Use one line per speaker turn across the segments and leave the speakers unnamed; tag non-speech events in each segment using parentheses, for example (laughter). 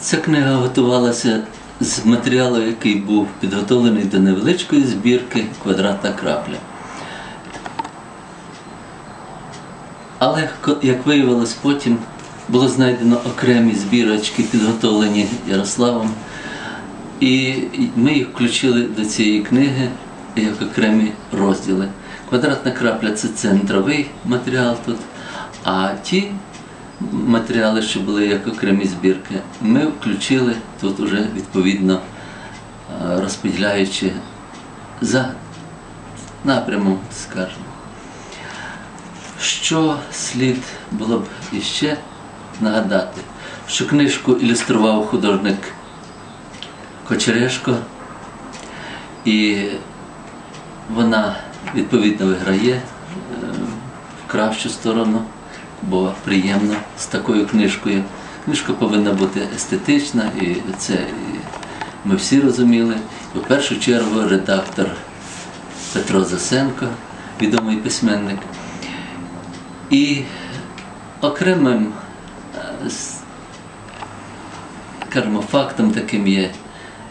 Ця книга готувалася з матеріалу, який був підготовлений до невеличкої збірки Квадратна крапля. Але, як виявилось потім, було знайдено окремі збірочки, підготовлені Ярославом, і ми їх включили до цієї книги як окремі розділи. Квадратна крапля це центровий матеріал тут, а ті матеріали, що були як окремі збірки, ми включили тут уже відповідно е, розподіляючи за напрямом, скажімо. Що слід було б іще нагадати, що книжку ілюстрував художник Кочерешко, і вона відповідно виграє е, в кращу сторону, бо приємно з такою книжкою. Книжка повинна бути естетична, і це ми всі розуміли. І в першу чергу редактор Петро Засенко, відомий письменник. І окремим е, скажімо, фактом таким є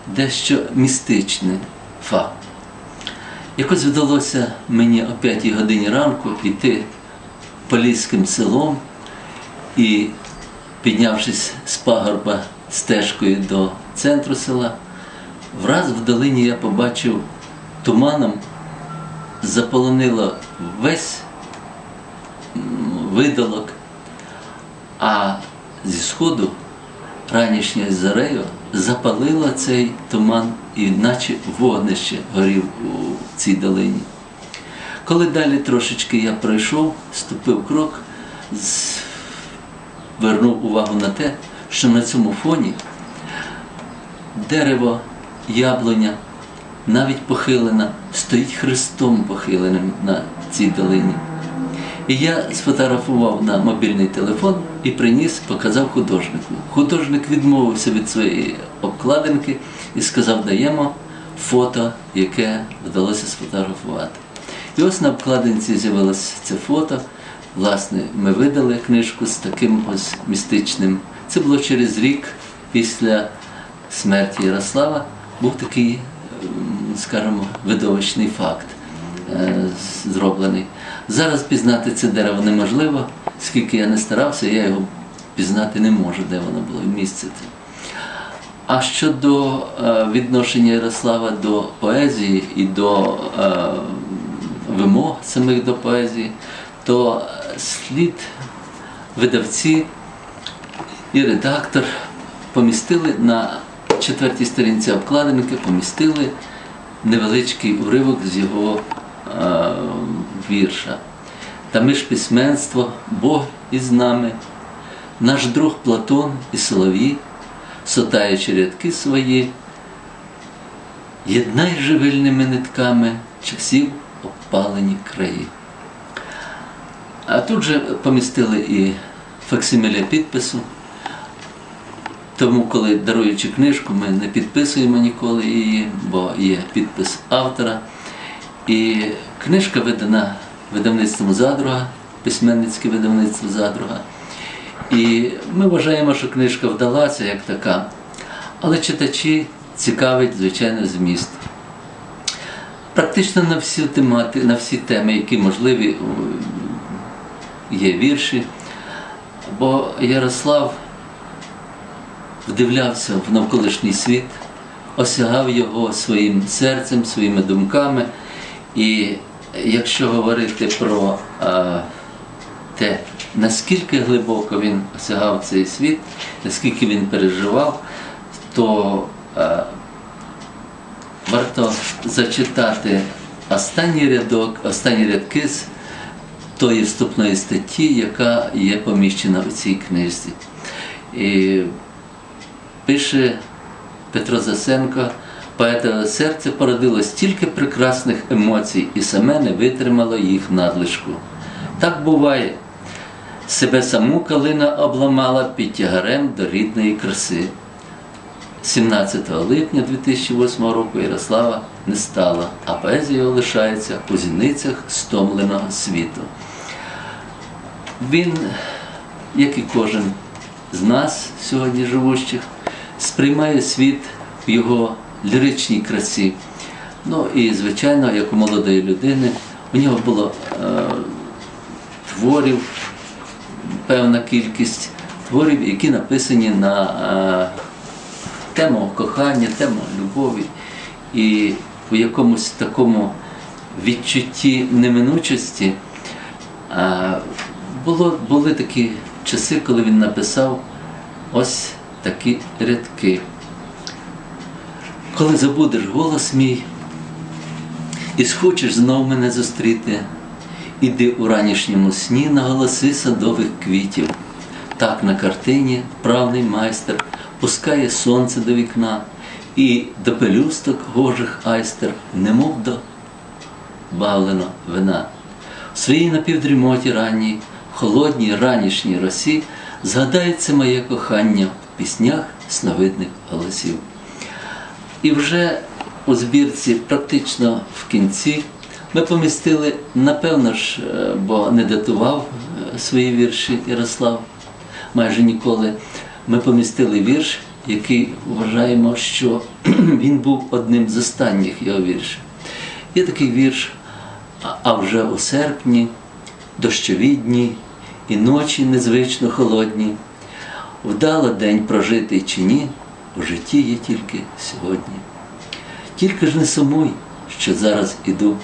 дещо містичний факт. Якось вдалося мені о 5 годині ранку піти поліським селом і, піднявшись з пагорба стежкою до центру села, враз в долині я побачив туманом заполонило весь м, видолок, а зі сходу ранішньою зарею запалило цей туман і наче вогнище горів у цій долині. Коли далі трошечки я пройшов, ступив крок, з- вернув увагу на те, що на цьому фоні дерево, яблуня, навіть похилена, стоїть хрестом похиленим на цій долині. І я сфотографував на мобільний телефон і приніс, показав художнику. Художник відмовився від своєї обкладинки і сказав, даємо фото, яке вдалося сфотографувати. І ось на обкладинці з'явилося це фото. Власне, ми видали книжку з таким ось містичним. Це було через рік після смерті Ярослава. Був такий, ем, скажімо, видовищний факт е, зроблений. Зараз пізнати це дерево неможливо, скільки я не старався, я його пізнати не можу, де воно було місце. це. А щодо е, відношення Ярослава до поезії і до е, вимог самих до поезії, то слід видавці і редактор помістили на четвертій сторінці обкладинки, помістили невеличкий уривок з його е, вірша. Та ми ж письменство, Бог із нами, наш друг Платон і Соловій, сотаючи рядки свої, єднай живильними нитками часів обпалені краї. А тут же помістили і факсиміле підпису. Тому, коли даруючи книжку, ми не підписуємо ніколи її, бо є підпис автора. І книжка видана видавництвом Задруга, письменницьке видавництво Задруга. І ми вважаємо, що книжка вдалася як така, але читачі цікавить, звичайно, зміст. Практично на всі темати, на всі теми, які можливі, є вірші. Бо Ярослав вдивлявся в навколишній світ, осягав його своїм серцем, своїми думками. І якщо говорити про а, те, наскільки глибоко він осягав цей світ, наскільки він переживав, то а, варто зачитати останній рядок, останні рядки з тої вступної статті, яка є поміщена у цій книжці. І пише Петро Засенко, поетове серце породило стільки прекрасних емоцій і саме не витримало їх надлишку. Так буває. Себе саму калина обламала під тягарем до рідної краси. 17 липня 2008 року Ярослава не стало, а поезія його лишається у зіницях стомленого світу. Він, як і кожен з нас сьогодні живущих, сприймає світ в його ліричній красі. Ну і, звичайно, як у молодої людини, у нього було е, творів, певна кількість творів, які написані на е, тему кохання, тему любові. І в якомусь такому відчутті неминучості було, були такі часи, коли він написав ось такі рядки. Коли забудеш голос мій, і схочеш знов мене зустріти, іди у ранішньому сні на голоси садових квітів. Так на картині вправний майстер пускає сонце до вікна, і до пелюсток гожих айстер, немов до бавлено вина. В своїй напівдрімоті ранній, холодній ранішній росі згадається моє кохання в піснях сновидних голосів. І вже у збірці, практично в кінці, ми помістили, напевно ж, е, бо не датував е, свої вірші Ярослав майже ніколи. Ми помістили вірш, який вважаємо, що (clears throat) він був одним з останніх його віршів. Є такий вірш, «А- вже у серпні, дощові дні і ночі незвично холодні. Вдало день прожитий чи ні, у житті є тільки сьогодні. Тільки ж не сумуй, що зараз іду.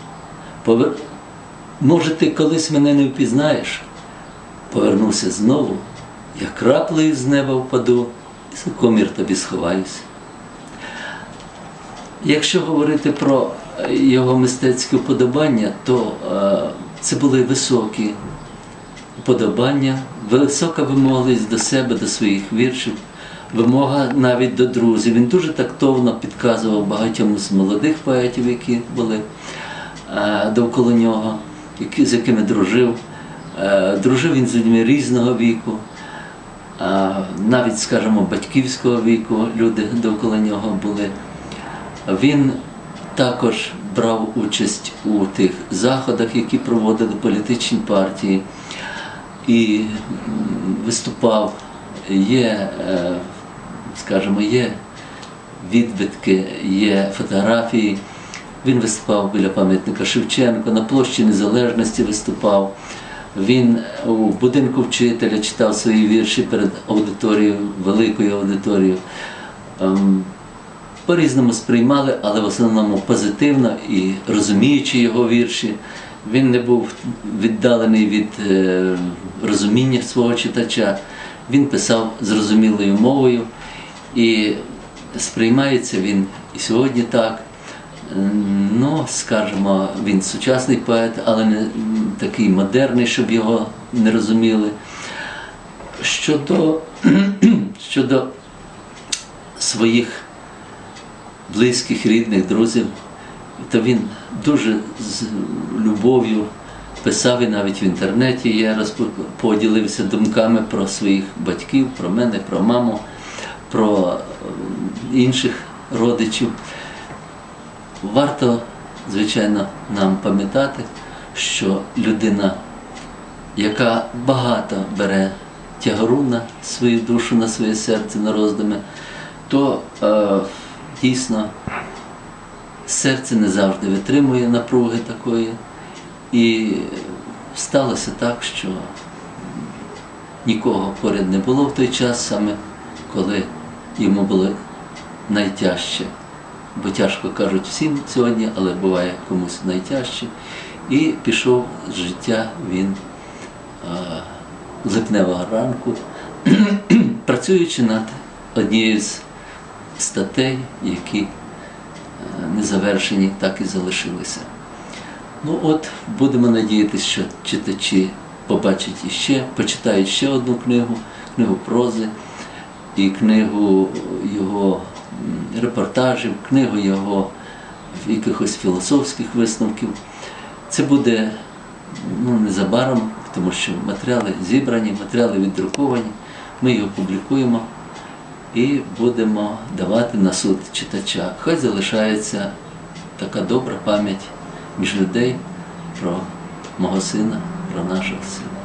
Повер... Може, ти колись мене не впізнаєш, повернуся знову, як краплею з неба впаду, і за комір тобі сховаюся. Якщо говорити про е, його мистецьке вподобання, то е, це були високі вподобання, висока вимогливість до себе, до своїх віршів, вимога навіть до друзів. Він дуже тактовно підказував багатьом з молодих поетів, які були е, довкола нього, з якими дружив. Дружив він з людьми різного віку, навіть, скажімо, батьківського віку люди довкола нього були. Він також брав участь у тих заходах, які проводили політичні партії, і виступав. Є, е, скажімо, є відбитки, є фотографії. Він виступав біля пам'ятника Шевченка, на площі Незалежності виступав. Він у будинку вчителя читав свої вірші перед аудиторією, великою аудиторією. Ем, по-різному сприймали, але в основному позитивно і розуміючи його вірші. Він не був віддалений від е, розуміння свого читача. Він писав зрозумілою мовою і сприймається він і сьогодні так. Ну, скажімо, він сучасний поет, але не такий модерний, щоб його не розуміли. Щодо, (clears throat) щодо своїх близьких, рідних, друзів, то він дуже з любов'ю писав і навіть в інтернеті. Я поділився думками про своїх батьків, про мене, про маму, про інших родичів. Варто, звичайно, нам пам'ятати, що людина, яка багато бере тягару на свою душу, на своє серце, на роздуми, то е, дійсно серце не завжди витримує напруги такої. І сталося так, що нікого поряд не було в той час, саме коли йому було найтяжче. Бо тяжко кажуть всім сьогодні, але буває комусь найтяжче. І пішов з життя він липневого ранку, (clears throat) працюючи над однією з статей, які е, не завершені, так і залишилися. Ну от, будемо надіятися, що читачі побачать іще, почитають ще одну книгу, книгу прози і книгу його репортажів, книгу його якихось філософських висновків. Це буде ну, незабаром, тому що матеріали зібрані, матеріали віддруковані, ми його публікуємо і будемо давати на суд читача. Хай залишається така добра пам'ять між людей про мого сина, про нашого сина.